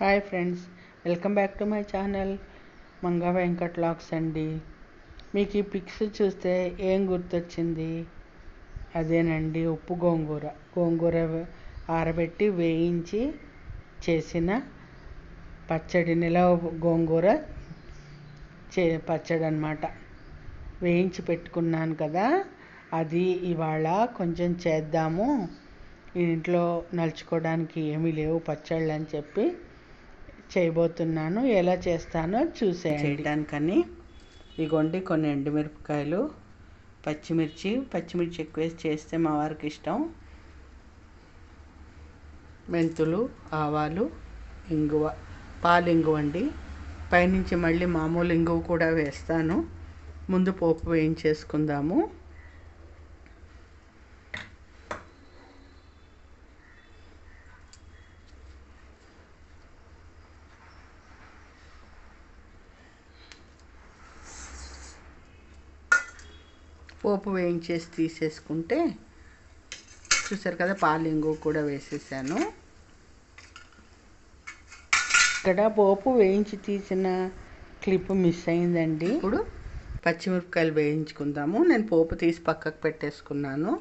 Hi friends welcome back to my channel Manga Venkat lakhs అండి. మీకు ఈ పిక్స్ చూస్తే ఏం గుర్తొచ్చింది? అదేనండి ఉప్పు గోంగూర. గోంగూర ఆరబెట్టి వేయించి చేసిన పచ్చడి నిలవ గోంగూర చే పచ్చడి అనమాట వేయించి పెట్టుకున్నాను కదా అది ఇవాళ కొంచెం చేద్దాము. ఇంట్లో నలుచుకోవడానికి ఏమీ లేవు పచ్చళ్ళు అని చెప్పి చేయబోతున్నాను ఎలా చేస్తానో చూసేయండి. చేయడానికని ఇగోండి కొన్ని ఎండుమిరపకాయలు పచ్చిమిర్చి పచ్చిమిర్చి ఎక్కువ వేసి చేస్తే మా వారికి ఇష్టం. మెంతులు ఆవాలు ఇంగువ పాలు ఇంగువ అండి. పైనుంచి మళ్ళీ మామూలు ఇంగువ కూడా వేస్తాను. ముందు పోపు వేయించేసుకుందాము. పోపు వేయించేసి తీసేసుకుంటే చూసారు కదా పాలింగు కూడా వేసేసాను. ఇక్కడ పోపు వేయించి తీసిన క్లిప్ మిస్ అయిందండి. ఇప్పుడు పచ్చిమిరపకాయలు వేయించుకుందాము. నేను పోపు తీసి పక్కకు పెట్టేసుకున్నాను.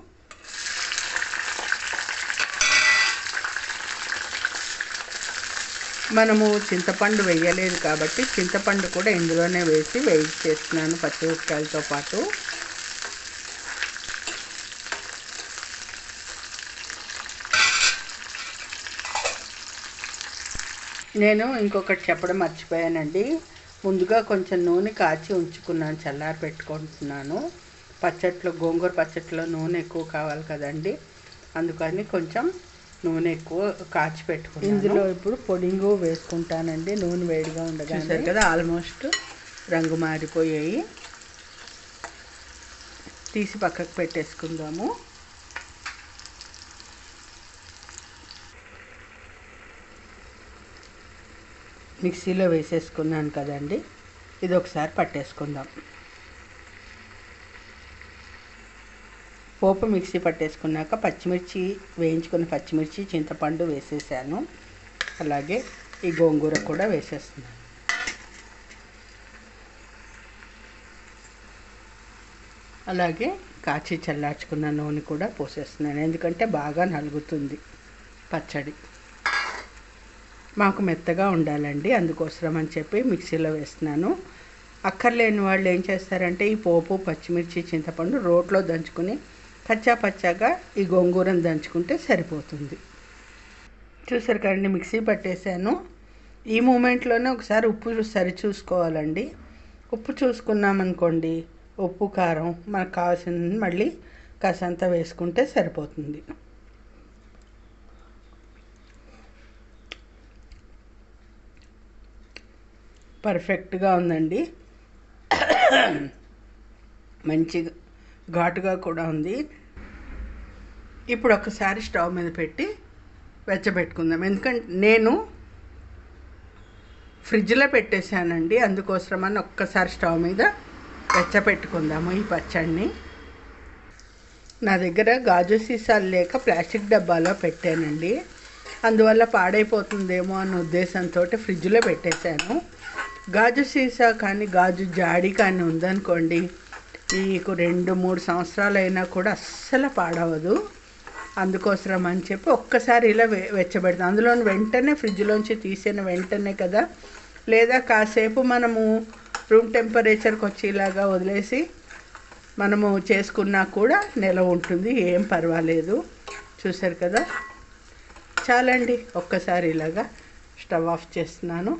మనము చింతపండు వేయలేదు కాబట్టి చింతపండు కూడా ఇందులోనే వేసి వేయించేస్తున్నాను పచ్చిమిరపకాయలతో పాటు. నేను ఇంకొకటి చెప్పడం మర్చిపోయానండి. ముందుగా కొంచెం నూనె కాచి ఉంచుకున్నాను చల్లారి పెట్టుకుంటున్నాను. పచ్చట్లో గోంగూర పచ్చట్లో నూనె ఎక్కువ కావాలి కదండి. అందుకని కొంచెం నూనె ఎక్కువ కాచి పెట్టుకున్నాను. ఇందులో ఇప్పుడు పొడింగు వేసుకుంటానండి నూనె వేడిగా ఉండగా కదా ఆల్మోస్ట్ రంగు మారిపోయాయి. తీసి పక్కకు పెట్టేసుకుందాము. మిక్సీలో వేసేసుకున్నాను కదండి. ఇది ఒకసారి పట్టేసుకుందాం. పోపు మిక్సీ పట్టేసుకున్నాక పచ్చిమిర్చి వేయించుకున్న పచ్చిమిర్చి చింతపండు వేసేసాను. అలాగే ఈ గోంగూర కూడా వేసేస్తున్నాను. అలాగే కాచి చల్లార్చుకున్న నూనె కూడా పోసేస్తున్నాను. ఎందుకంటే బాగా నలుగుతుంది పచ్చడి. మాకు మెత్తగా ఉండాలండి అందుకోసం అని చెప్పి మిక్సీలో వేస్తున్నాను. అక్కర్లేని వాళ్ళు ఏం చేస్తారంటే ఈ పోపు పచ్చిమిర్చి చింతపండు రోట్లో దంచుకుని పచ్చా పచ్చాగా ఈ గోంగూరను దంచుకుంటే సరిపోతుంది. చూసారు కదండి మిక్సీ పట్టేశాను. ఈ మూమెంట్లోనే ఒకసారి ఉప్పు సరి చూసుకోవాలండి. ఉప్పు చూసుకున్నామనుకోండి ఉప్పు కారం మనకు కావాల్సింది మళ్ళీ కాసంత వేసుకుంటే సరిపోతుంది. పర్ఫెక్ట్గా ఉందండి. మంచి ఘాటుగా కూడా ఉంది. ఇప్పుడు ఒకసారి స్టవ్ మీద పెట్టి వెచ్చబెట్టుకుందాం. ఎందుకంటే నేను ఫ్రిడ్జ్లో పెట్టేశానండి. అందుకోసమని ఒక్కసారి స్టవ్ మీద వెచ్చపెట్టుకుందాము ఈ పచ్చడిని. నా దగ్గర గాజు సీసాలు లేక ప్లాస్టిక్ డబ్బాలో పెట్టానండి. అందువల్ల పాడైపోతుందేమో అన్న ఉద్దేశంతో ఫ్రిడ్జ్లో పెట్టేశాను. గాజు సీసా కానీ గాజు జాడి కానీ ఉందనుకోండి మీకు రెండు మూడు సంవత్సరాలు అయినా కూడా అస్సలు పాడవదు. అందుకోసం అని చెప్పి ఒక్కసారి ఇలా వెచ్చబెడతాం. అందులో వెంటనే ఫ్రిడ్జ్లోంచి తీసిన వెంటనే కదా లేదా కాసేపు మనము రూమ్ టెంపరేచర్కి వచ్చేలాగా వదిలేసి మనము చేసుకున్నా కూడా నెల ఉంటుంది ఏం పర్వాలేదు. చూసారు కదా? చాలండి ఒక్కసారి ఇలాగా స్టవ్ ఆఫ్ చేస్తున్నాను.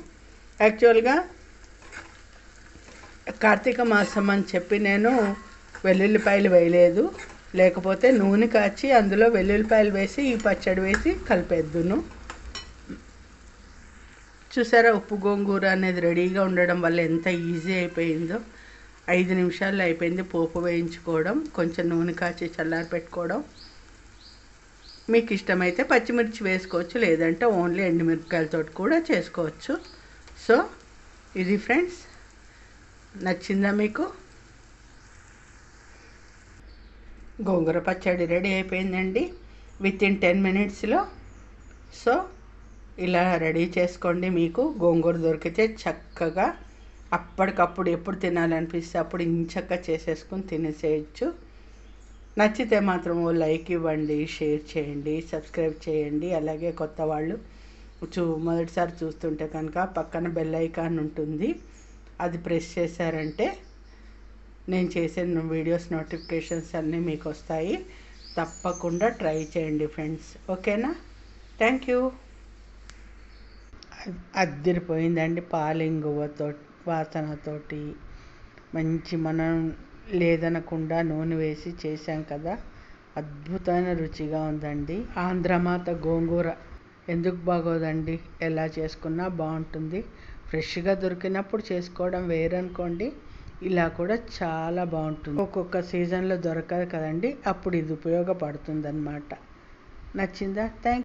యాక్చువల్గా కార్తీక మాసం అని చెప్పి నేను వెల్లుల్లిపాయలు వేయలేదు. లేకపోతే నూనె కాచి అందులో వెల్లుల్లిపాయలు వేసి ఈ పచ్చడి వేసి కలిపేద్దును. చూసారా ఉప్పు గోంగూర అనేది రెడీగా ఉండడం వల్ల ఎంత ఈజీ అయిపోయిందో. ఐదు నిమిషాల్లో అయిపోయింది పోపు వేయించుకోవడం కొంచెం నూనె కాచి చల్లారి పెట్టుకోవడం. మీకు ఇష్టమైతే పచ్చిమిర్చి వేసుకోవచ్చు లేదంటే ఓన్లీ ఎండుమిరపకాయలతో కూడా చేసుకోవచ్చు. సో ఇది ఫ్రెండ్స్ నచ్చిందా మీకు? గోంగూర పచ్చడి రెడీ అయిపోయిందండి. విత్ ఇన్ టెన్ మినిట్స్లో సో ఇలా రెడీ చేసుకోండి మీకు. గోంగూర దొరికితే చక్కగా అప్పటికప్పుడు ఎప్పుడు తినాలనిపిస్తే అప్పుడు ఇంచక్క చేసేసుకుని తినేసేయచ్చు. నచ్చితే మాత్రం లైక్ ఇవ్వండి షేర్ చేయండి సబ్స్క్రైబ్ చేయండి. అలాగే కొత్త వాళ్ళు చూ మొదటిసారి చూస్తుంటే కనుక పక్కన బెల్ ఐకాన్ ఉంటుంది. అది ప్రెస్ చేశారంటే నేను చేసే వీడియోస్ నోటిఫికేషన్స్ అన్నీ మీకు వస్తాయి తప్పకుండా ట్రై చేయండి ఫ్రెండ్స్ ఓకేనా? థ్యాంక్ యూ అద్దరిపోయిందండి పాలింగువతో వాసనతోటి మంచి మనం లేదనకుండా నూనె వేసి చేశాం కదా. అద్భుతమైన రుచిగా ఉందండి. ఆంధ్రమాత గోంగూర. ఎందుకు బాగోదండి? ఎలా చేసుకున్నా బాగుంటుంది. ఫ్రెష్గా దొరికినప్పుడు చేసుకోవడం వేరనుకోండి. ఇలా కూడా చాలా బాగుంటుంది. ఒక్కొక్క సీజన్లో దొరకదు కదండి. అప్పుడు ఇది ఉపయోగపడుతుంది అనమాట నచ్చిందా థ్యాంక్